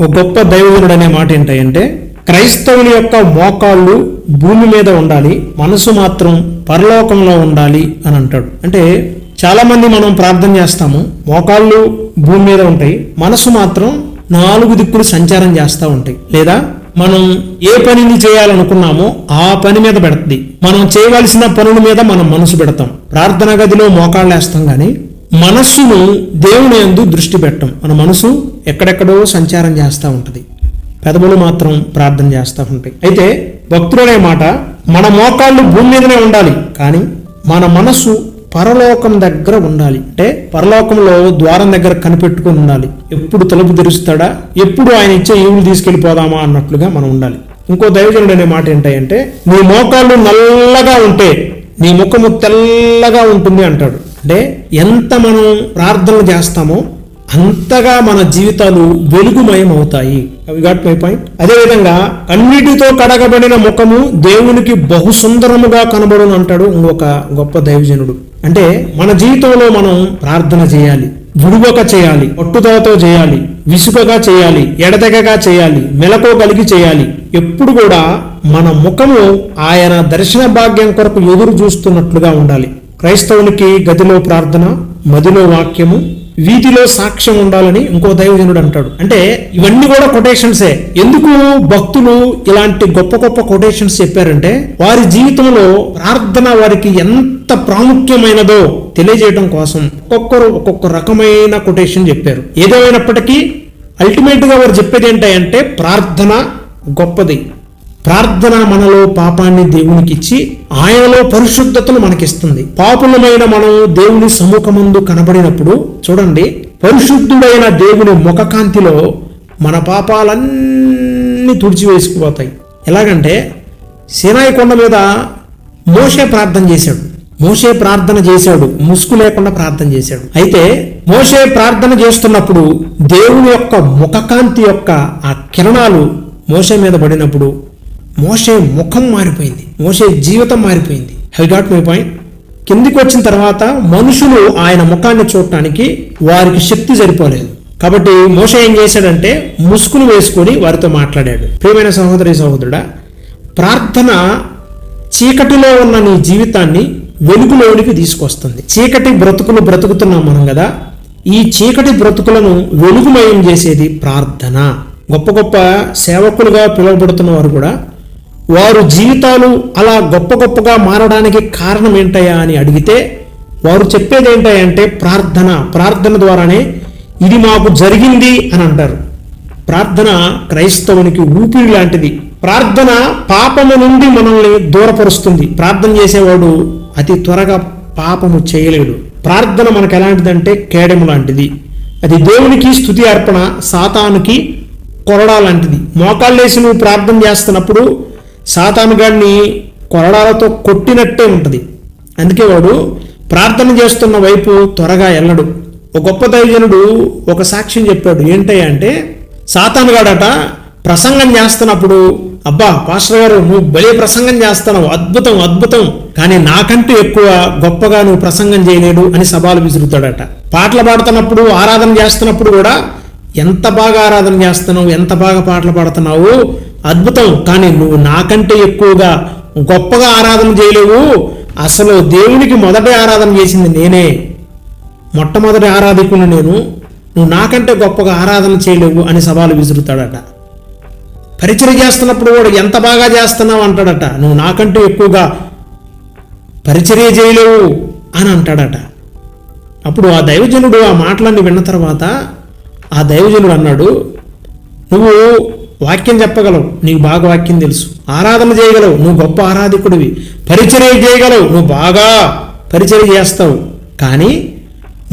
ఒక గొప్ప దైవజనుడు అనే మాట ఏంటంటే క్రైస్తవుని యొక్క మోకాళ్ళు భూమి మీద ఉండాలి మనసు మాత్రం పరలోకంలో ఉండాలి అని అంటాడు. అంటే చాలా మంది మనం ప్రార్థన చేస్తాము మోకాళ్ళు భూమి మీద ఉంటాయి మనసు మాత్రం నాలుగు దిక్కులు సంచారం చేస్తూ ఉంటాయి. లేదా మనం ఏ పనిని చేయాలనుకున్నామో ఆ పని మీద పెడుతుంది. మనం చేయవలసిన పనుల మీద మనం మనసు పెడతాం. ప్రార్థన గదిలో మోకాళ్ళు వేస్తాం కానీ మనస్సును దేవుని యందు దృష్టి పెట్టం. మన మనసు ఎక్కడెక్కడో సంచారం చేస్తూ ఉంటుంది. పెదవులు మాత్రం ప్రార్థన చేస్తూ ఉంటాయి. అయితే భక్తుడనే మాట మన మోకాళ్ళు భూమి మీదనే ఉండాలి. కానీ మన మనసు పరలోకం దగ్గర ఉండాలి. అంటే పరలోకంలో ద్వారం దగ్గర కనిపెట్టుకుని ఉండాలి. ఎప్పుడు తలుపు తెరుస్తాడా? ఎప్పుడు ఆయన ఇచ్చే ఈవులు తీసుకెళ్ళిపోదామా అన్నట్లుగా మనం ఉండాలి. ఇంకో దైవజనుడు అనే మాట ఏంటంటే నీ మోకాళ్ళు నల్లగా ఉంటే నీ ముఖము తెల్లగా ఉంటుంది అంటాడు. అంటే ఎంత మనం ప్రార్థనలు చేస్తామో అంతగా మన జీవితాలు వెలుగుమయం అవుతాయి అవి గాట్ మై పాయింట్ అదేవిధంగా అన్నిటితో కడగబడిన ముఖము దేవునికి బహు సుందరముగా కనబడును అంటాడు ఒక గొప్ప దైవజనుడు. అంటే మన జీవితంలో మనం ప్రార్థన చేయాలి విడువక చేయాలి పట్టుదలతో చేయాలి విసుకగా చేయాలి ఎడతెగగా చేయాలి మెలకోగలిగి చేయాలి. ఎప్పుడు కూడా మన ముఖము ఆయన దర్శన భాగ్యం కొరకు ఎదురు చూస్తున్నట్లుగా ఉండాలి. క్రైస్తవునికి గదిలో ప్రార్థన మదిలో వాక్యము వీధిలో సాక్ష్యం ఉండాలని ఇంకో దైవజనుడు అంటాడు. అంటే ఇవన్నీ కూడా కొటేషన్సే ఎందుకు భక్తులు ఇలాంటి గొప్ప గొప్ప కొటేషన్స్ చెప్పారంటే వారి జీవితంలో ప్రార్థన వారికి ఎంత ప్రాముఖ్యమైనదో తెలియజేయడం కోసం ఒక్కొక్కరు ఒక్కొక్క రకమైన కొటేషన్ చెప్పారు. ఏదేమైనప్పటికీ అల్టిమేట్గా వారు చెప్పేది ఏంటంటే ప్రార్థన గొప్పది. ప్రార్థన మనలో పాపాన్ని దేవునికి ఇచ్చి ఆయనలో పరిశుద్ధతను మనకిస్తుంది. పాపులమైన మనం దేవుని సముఖమందు కనబడినప్పుడు చూడండి పరిశుద్ధుడైన దేవుని ముఖకాంతిలో మన పాపాలన్నీ తుడిచివేసుకుపోతాయి ఎలాగంటే సినాయి కొండ మీద మోషే ప్రార్థన చేశాడు. మోషే ప్రార్థన చేశాడు ముసుగు లేకుండా ప్రార్థన చేశాడు. అయితే మోషే ప్రార్థన చేస్తున్నప్పుడు దేవుని యొక్క ముఖకాంతి యొక్క ఆ కిరణాలు మోషే మీద పడినప్పుడు మోషే ముఖం మారిపోయింది. మోషే జీవితం మారిపోయింది. హై గాట్ మై పాయింట్ కిందికి వచ్చిన తర్వాత మనుషులు ఆయన ముఖాన్ని చూడటానికి వారికి శక్తి సరిపోలేదు. కాబట్టి మోషే ఏం చేశాడంటే ముసుగులు వేసుకొని వారితో మాట్లాడాడు. ప్రియమైన సహోదరి సహోదరుడా ప్రార్థన చీకటిలో ఉన్న నీ జీవితాన్ని వెలుగులోనికి తీసుకొస్తుంది. చీకటి బ్రతుకులు బ్రతుకుతున్నాం మనం కదా. ఈ చీకటి బ్రతుకులను వెలుగుమయం చేసేది ప్రార్థన. గొప్ప గొప్ప సేవకులుగా పిలువబడుతున్న వారు కూడా వారు జీవితాలు అలా గొప్ప గొప్పగా మారడానికి కారణం ఏంటయ్యా అని అడిగితే వారు చెప్పేది ఏంటంటే ప్రార్థన ప్రార్థన ద్వారానే ఇది మాకు జరిగింది అని అంటారు. ప్రార్థన క్రైస్తవునికి ఊపిరి లాంటిది. ప్రార్థన పాపము నుండి మనల్ని దూరపరుస్తుంది. ప్రార్థన చేసేవాడు అతి త్వరగా పాపము చేయలేడు. ప్రార్థన మనకు ఎలాంటిదంటే కేడము లాంటిది. అది దేవునికి స్థుతి అర్పణ సాతానుకి కొరడా లాంటిది. మోకాళ్ళేసి నువ్వు ప్రార్థన చేస్తున్నప్పుడు సాతానుగాడిని కొరడాలతో కొట్టినట్టే ఉంటుంది. అందుకే వాడు ప్రార్థన చేస్తున్న వైపు త్వరగా వెళ్ళడు ఒక గొప్ప దైవజనుడు ఒక సాక్ష్యం చెప్పాడు. ఏంటయ్యా అంటే సాతానుగాడట ప్రసంగం చేస్తున్నప్పుడు అబ్బా పాస్టర్ గారు నువ్వు భలే ప్రసంగం చేస్తున్నావు అద్భుతం అద్భుతం కానీ నాకంటూ ఎక్కువ గొప్పగా నువ్వు ప్రసంగం చేయలేడు అని సవాలు విసురుతాడట. పాటలు పాడుతున్నప్పుడు ఆరాధన చేస్తున్నప్పుడు కూడా ఎంత బాగా ఆరాధన చేస్తున్నావు ఎంత బాగా పాటలు పాడుతున్నావు అద్భుతం. కానీ నువ్వు నాకంటే ఎక్కువగా గొప్పగా ఆరాధన చేయలేవు. అసలు దేవునికి మొదటి ఆరాధన చేసింది నేనే. మొట్టమొదటి ఆరాధకుని నేను. నువ్వు నాకంటే గొప్పగా ఆరాధన చేయలేవు అని సవాలు విసురుతాడట. పరిచయం చేస్తున్నప్పుడు కూడా ఎంత బాగా చేస్తున్నావు అంటాడట. నువ్వు నాకంటూ ఎక్కువగా పరిచర్య చేయలేవు అని అంటాడట. అప్పుడు ఆ దైవజనుడు ఆ మాటలన్నీ విన్న తర్వాత ఆ దైవజనుడు అన్నాడు నువ్వు వాక్యం చెప్పగలవు నీకు బాగా వాక్యం తెలుసు. ఆరాధన చేయగలవు నువ్వు గొప్ప ఆరాధకుడివి. పరిచర్య చేయగలవు నువ్వు బాగా పరిచర్య చేస్తావు. కానీ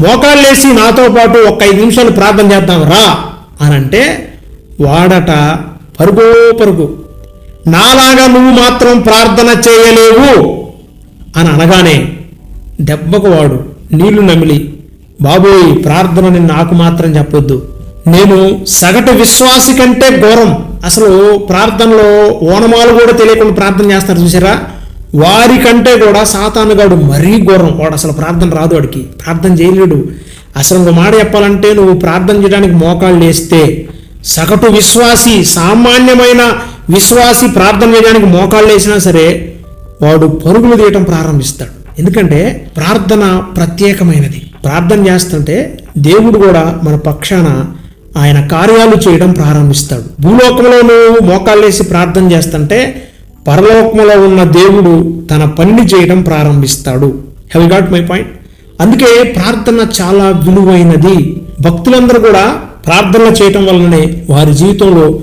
మోకాళ్ళేసి నాతో పాటు ఒక ఐదు నిమిషాలు ప్రార్థన చేద్దాం రా అని అంటే వాడట పరుగో పరుగు. నాలాగా నువ్వు మాత్రం ప్రార్థన చేయలేవు అని అనగానే దెబ్బకు వాడు నీళ్ళు నమిలి బాబోయ్ ప్రార్థనని నాకు మాత్రం చెప్పొద్దు. నేను సగటు విశ్వాసి కంటే ఘోరం. అసలు ప్రార్థనలో ఓనమాలు కూడా తెలియకుండా ప్రార్థన చేస్తారు చూసారా? వారికంటే కూడా సాతానుగాడు మరీ ఘోరం. వాడు అసలు ప్రార్థన రాదు వాడికి. ప్రార్థన చేయలేడు. అసలు నువ్వు మాట చెప్పాలంటే నువ్వు ప్రార్థన చేయడానికి మోకాళ్ళు వేస్తే సగటు విశ్వాసి సామాన్యమైన విశ్వాసి ప్రార్థన చేయడానికి మోకాళ్ళు వేసినా సరే వాడు పరుగులు తీయటం ప్రారంభిస్తాడు. ఎందుకంటే ప్రార్థన ప్రత్యేకమైనది. ప్రార్థన చేస్తుంటే దేవుడు కూడా మన పక్షాన ఆయన కార్యాలు చేయడం ప్రారంభిస్తాడు. భూలోకంలో నువ్వు మోకాళ్ళేసి ప్రార్థన చేస్తుంటే పరలోకంలో ఉన్న దేవుడు తన పనిని చేయడం ప్రారంభిస్తాడు. హ్యావ్ గాట్ మై పాయింట్ అందుకే ప్రార్థన చాలా విలువైనది. భక్తులందరూ కూడా ప్రార్థన చేయటం వల్లనే వారి జీవితంలో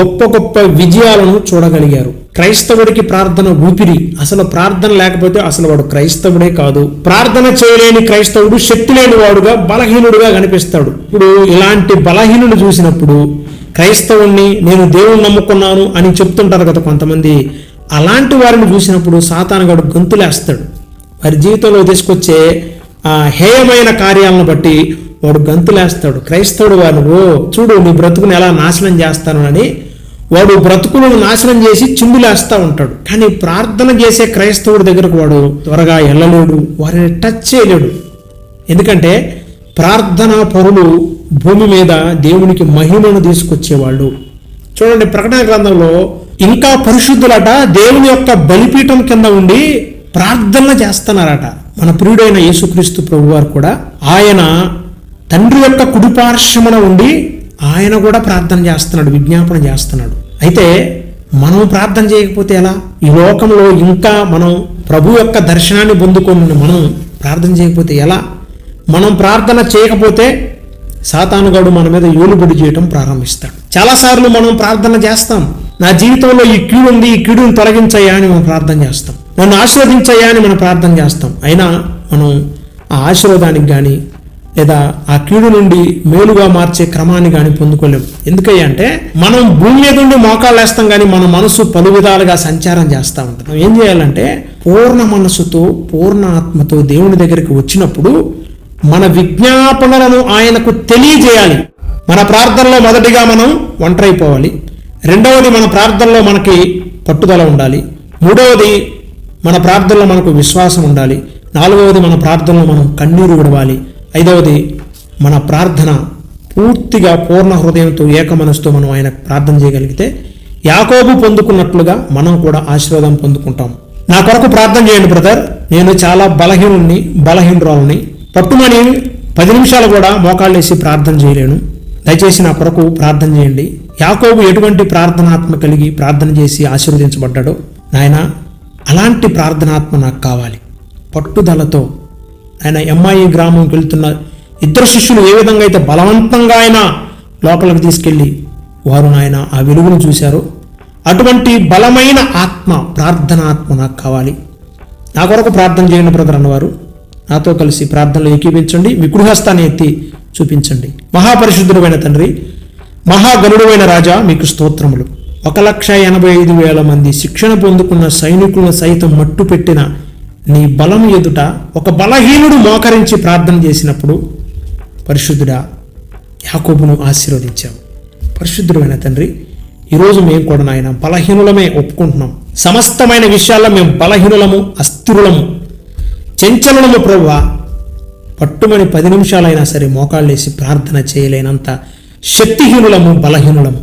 గొప్ప గొప్ప విజయాలను చూడగలిగారు. క్రైస్తవుడికి ప్రార్థన ఊపిరి అసలు ప్రార్థన లేకపోతే అసలు వాడు క్రైస్తవుడే కాదు. ప్రార్థన చేయలేని క్రైస్తవుడు శక్తి లేని వాడుగా బలహీనుడుగా కనిపిస్తాడు. ఇప్పుడు ఇలాంటి బలహీనుడు చూసినప్పుడు క్రైస్తవుణ్ణి నేను దేవుణ్ణి నమ్ముకున్నాను అని చెప్తుంటారు కదా కొంతమంది. అలాంటి వారిని చూసినప్పుడు సాతానగాడు గొంతులేస్తాడు. వారి జీవితంలో తీసుకొచ్చే ఆ హేయమైన కార్యాలను బట్టి వాడు గంతులేస్తాడు. క్రైస్తవుడు వారు ఓ చూడు నీ బ్రతుకుని ఎలా నాశనం చేస్తాను అని వాడు బ్రతుకులను నాశనం చేసి చిందులేస్తా ఉంటాడు. కానీ ప్రార్థన చేసే క్రైస్తవుడి దగ్గరకు వాడు త్వరగా వెళ్ళలేడు వారిని టచ్ చేయలేడు. ఎందుకంటే ప్రార్థనా పరులు భూమి మీద దేవునికి మహిమను తీసుకొచ్చేవాళ్ళు. చూడండి ప్రకటన గ్రంథంలో ఇంకా పరిశుద్ధులట దేవుని యొక్క బలిపీఠం కింద ఉండి ప్రార్థనలు చేస్తున్నారట. మన ప్రియుడైన యేసుక్రీస్తు ప్రభు వారు కూడా ఆయన తండ్రి యొక్క కుడిపార్శ్వమున ఉండి ఆయన కూడా ప్రార్థన చేస్తున్నాడు విజ్ఞాపన చేస్తున్నాడు. అయితే మనం ప్రార్థన చేయకపోతే ఎలా? ఈ లోకంలో ఇంకా మనం ప్రభు యొక్క దర్శనాన్ని పొందుకొని మనం ప్రార్థన చేయకపోతే ఎలా? మనం ప్రార్థన చేయకపోతే సాతానుగాడు మన మీద ఏలుబడి చేయటం ప్రారంభిస్తాడు. చాలాసార్లు మనం ప్రార్థన చేస్తాం. నా జీవితంలో ఈ కీడు ఉంది ఈ కీడుని తొలగించయ్యా అని మనం ప్రార్థన చేస్తాం. నన్ను ఆశీర్వదించయ్యా అని మనం ప్రార్థన చేస్తాం. అయినా మనం ఆ ఆశీర్వాదానికి కానీ లేదా ఆ కీడు నుండి మేలుగా మార్చే క్రమాన్ని కానీ పొందుకోలేము. ఎందుకయ్యా అంటే మనం భూమి మీద ఉండి మోకాళ్ళు వేస్తాం కానీ మన మనసు పలు విధాలుగా సంచారం చేస్తూ ఉంటాం ఏం చేయాలంటే పూర్ణ మనసుతో పూర్ణ ఆత్మతో దేవుని దగ్గరికి వచ్చినప్పుడు మన విజ్ఞాపనలను ఆయనకు తెలియజేయాలి. మన ప్రార్థనలో మొదటిగా మనం ఒంటరైపోవాలి. రెండవది మన ప్రార్థనలో మనకి పట్టుదల ఉండాలి. మూడవది మన ప్రార్థనలో మనకు విశ్వాసం ఉండాలి. నాలుగవది మన ప్రార్థనలో మనం కన్నీరు విడవాలి ఐదవది మన ప్రార్థన పూర్తిగా పూర్ణ హృదయంతో ఏకమనస్తో మనం ఆయన ప్రార్థన చేయగలిగితే యాకోబు పొందుకున్నట్లుగా మనం కూడా ఆశీర్వాదం పొందుకుంటాం. నా కొరకు ప్రార్థన చేయండి బ్రదర్. నేను చాలా బలహీనుణ్ణి బలహీనురాలని. పట్టుమని పది నిమిషాలు కూడా మోకాళ్ళేసి ప్రార్థన చేయలేను. దయచేసి నా కొరకు ప్రార్థన చేయండి. యాకోబు ఎటువంటి ప్రార్థనాత్మ కలిగి ప్రార్థన చేసి ఆశీర్వదించబడ్డాడో నాయన అలాంటి ప్రార్థనాత్మ నాకు కావాలి. పట్టుదలతో ఆయన ఎంఐ గ్రామంకి వెళ్తున్న ఇద్దరు శిష్యులు ఏ విధంగా అయితే బలవంతంగా ఆయన లోపలికి తీసుకెళ్ళి వారు నాయన ఆ వెలుగును చూశారు అటువంటి బలమైన ఆత్మ ప్రార్థన ఆత్మ నాకు కావాలి. నా కొరకు ప్రార్థన చేయండి బ్రదర్ అన్నవారు. నాతో కలిసి ప్రార్థనలు ఏకీపించండి మీ కుడిహస్తాన్ని ఎత్తి చూపించండి. మహాపరిశుద్ధుడైన తండ్రి మహాగరుడమైన రాజా మీకు స్తోత్రములు. ఒక లక్ష ఎనభై ఐదు వేల మంది శిక్షణ పొందుకున్న సైనికులను సైతం మట్టు పెట్టిన నీ బలం ఎదుట ఒక బలహీనుడు మోకరించి ప్రార్థన చేసినప్పుడు పరిశుద్ధుడా యాకోబును ఆశీర్వదించావు. పరిశుద్ధుడైన తండ్రి ఈరోజు మేము కూడా నాయన బలహీనులమే ఒప్పుకుంటున్నాం. సమస్తమైన విషయాల్లో మేము బలహీనులము అస్థిరులము చెంచలము ప్రవ్వ పట్టుమని పది నిమిషాలైనా సరే మోకాళ్ళేసి ప్రార్థన చేయలేనంత శక్తిహీనులము బలహీనులము.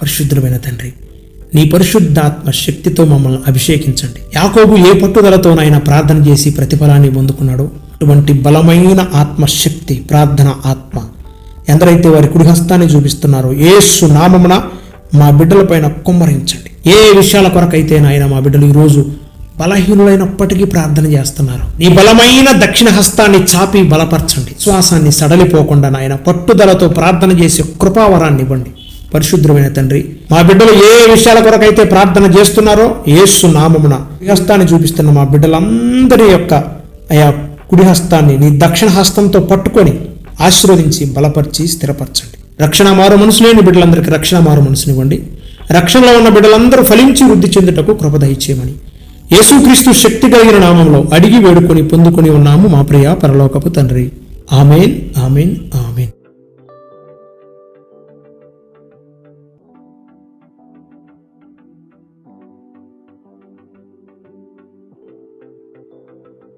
పరిశుద్ధమైన తండ్రి నీ పరిశుద్ధాత్మ శక్తితో మమ్మల్ని అభిషేకించండి. యాకోబు ఏ పట్టుదలతోనైనా ప్రార్థన చేసి ప్రతిఫలాన్ని పొందుకున్నాడో? అటువంటి బలమైన ఆత్మశక్తి ప్రార్థన ఆత్మ ఎందరైతే వారి కుడిహస్తాన్ని చూపిస్తున్నారో ఏసు నామమున మా బిడ్డలపైన కుమ్మరించండి. ఏ విషయాల కొరకైతే నాయన మా బిడ్డలు ఈరోజు బలహీనులైనప్పటికీ ప్రార్థన చేస్తున్నారు. నీ బలమైన దక్షిణ హస్తాన్ని చాపి బలపరచండి. శ్వాసాన్ని సడలిపోకుండా నాయన పట్టుదలతో ప్రార్థన చేసే కృపావరాన్ని ఇవ్వండి. పరిశుద్ధమైన తండ్రి. మా బిడ్డలు ఏ విషయాల కొరకైతే ప్రార్థన చేస్తున్నారో ఏసు నామమున హస్తాన్ని చూపిస్తున్న మా బిడ్డలందరి యొక్క అయా కుడి హస్తాన్ని నీ దక్షిణ హస్తంతో పట్టుకొని ఆశీర్వదించి బలపరిచి స్థిరపరచండి. రక్షణ మారు మనసు లేని బిడ్డలందరికీ రక్షణ మారు మనసునివ్వండి రక్షణలో ఉన్న బిడ్డలందరూ ఫలించి వృద్ధి చెందుటకు కృప యేసుక్రీస్తు శక్తి కలిగిన నామంలో అడిగి వేడుకొని పొందుకొని ఉన్నాము మా ప్రియ పరలోకపు తండ్రి. Amen amen amen.